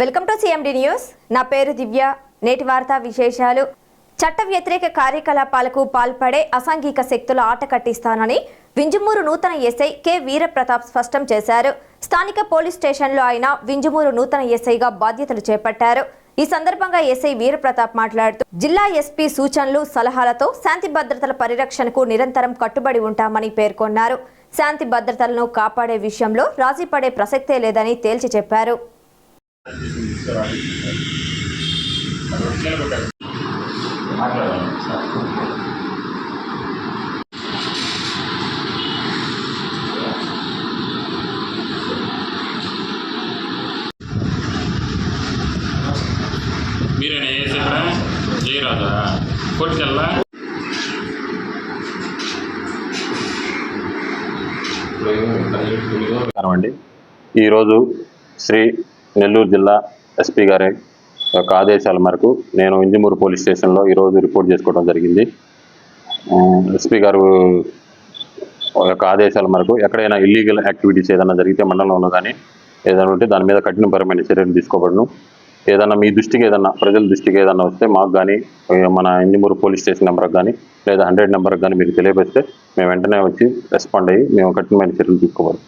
Welcome to CMD news నా పేరు దివ్య. నేటి వార్తా విశేషాలు. చట్ట వ్యతిరేక కార్యకలాపాలకు పాల్పడే అసాంఘిక శక్తుల ఆట కట్టిస్తానని వింజమూరు నూతన ఎస్ఐ కె. వీరప్రతాప్ స్పష్టం చేశారు. స్థానిక పోలీస్ స్టేషన్లో ఆయన వింజమూరు నూతన ఎస్ఐగా బాధ్యతలు చేపట్టారు. ఈ సందర్భంగా ఎస్ఐ వీరప్రతాప్ మాట్లాడుతూ జిల్లా ఎస్పీ సూచనలు సలహాలతో శాంతి భద్రతల పరిరక్షణకు నిరంతరం కట్టుబడి ఉంటామని పేర్కొన్నారు. శాంతి భద్రతలను కాపాడే విషయంలో రాజీ పడే ప్రసక్తే లేదని తేల్చి చెప్పారు. మీరేనా చేసారా జయరాజా? కోటికెళ్ళా నమస్కారం అండి ఈరోజు శ్రీ నెల్లూరు జిల్లా ఎస్పీ గారి యొక్క ఆదేశాల మేరకు నేను ఇంజమూరు పోలీస్ స్టేషన్లో ఈరోజు రిపోర్ట్ చేసుకోవడం జరిగింది. ఎస్పీ గారు యొక్క ఆదేశాల మేరకు ఎక్కడైనా ఇల్లీగల్ యాక్టివిటీస్ ఏదైనా జరిగితే మండలంలో కానీ ఏదైనా ఉంటే దాని మీద కఠినపరమైన చర్యలు తీసుకోబడను. ఏదైనా మీ దృష్టికి ఏదన్నా ప్రజల దృష్టికి ఏదన్నా వస్తే మాకు కానీ మన ఇంజమూరు పోలీస్ స్టేషన్ నెంబర్కి కానీ లేదా హండ్రెడ్ నెంబర్కి కానీ మీరు తెలియపరిస్తే మేము వెంటనే వచ్చి రెస్పాండ్ అయ్యి మేము కఠినమైన చర్యలు తీసుకోవాలి.